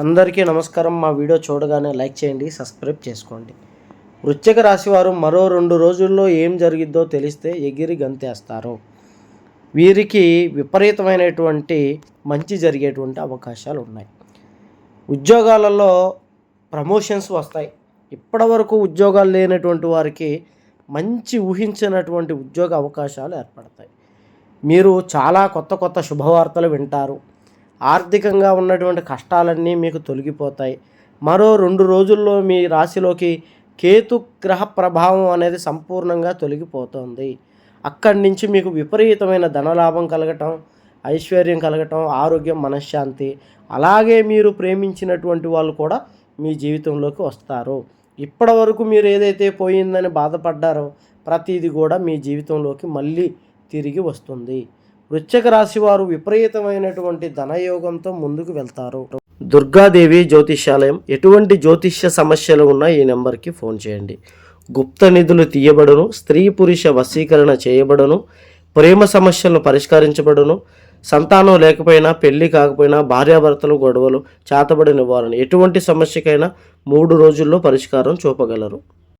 అందరికీ నమస్కారం. మా వీడియో చూడగానే లైక్ చేయండి సబ్స్క్రైబ్ చేసుకోండి. వృశ్చిక రాశివారు మరో రెండు రోజుల్లో ఏం జరిగిద్దో తెలిస్తే ఎగిరి గంతేస్తారు. వీరికి విపరీతమైనటువంటి మంచి జరిగేటువంటి అవకాశాలు ఉన్నాయి ఉద్యోగాలలో ప్రమోషన్స్ వస్తాయి. ఇప్పటివరకు ఉద్యోగాలు లేనటువంటి వారికి మంచి ఊహించినటువంటి ఉద్యోగ అవకాశాలు ఏర్పడతాయి. మీరు చాలా కొత్త కొత్త శుభవార్తలు వింటారు. ఆర్థికంగా ఉన్నటువంటి కష్టాలన్నీ మీకు తొలగిపోతాయి. మరో రెండు రోజుల్లో మీ రాశిలోకి కేతు గ్రహ ప్రభావం అనేది సంపూర్ణంగా తొలగిపోతుంది. అక్కడి నుంచి మీకు విపరీతమైన ధనలాభం కలగటం ఐశ్వర్యం కలగటం ఆరోగ్యం మనశ్శాంతి అలాగే మీరు ప్రేమించినటువంటి వాళ్ళు కూడా మీ జీవితంలోకి వస్తారు. ఇప్పటి వరకు మీరు ఏదైతే పోయిందని బాధపడ్డారో ప్రతిదీ కూడా మీ జీవితంలోకి మళ్ళీ తిరిగి వస్తుంది. వృశ్చిక రాశి వారు విపరీతమైనటువంటి ధనయోగంతో ముందుకు వెళ్తారు. దుర్గాదేవి జ్యోతిష్యాలయం ఎటువంటి జ్యోతిష్య సమస్యలు ఉన్నా ఈ నెంబర్కి ఫోన్ చేయండి. గుప్త నిధులు తీయబడును స్త్రీ పురుష వశీకరణ చేయబడును ప్రేమ సమస్యలను పరిష్కరించబడును సంతానం లేకపోయినా పెళ్ళి కాకపోయినా భార్యాభర్తలు గొడవలు చేతబడి నివారణ ఎటువంటి సమస్యకైనా మూడు రోజుల్లో పరిష్కారం చూపగలరు.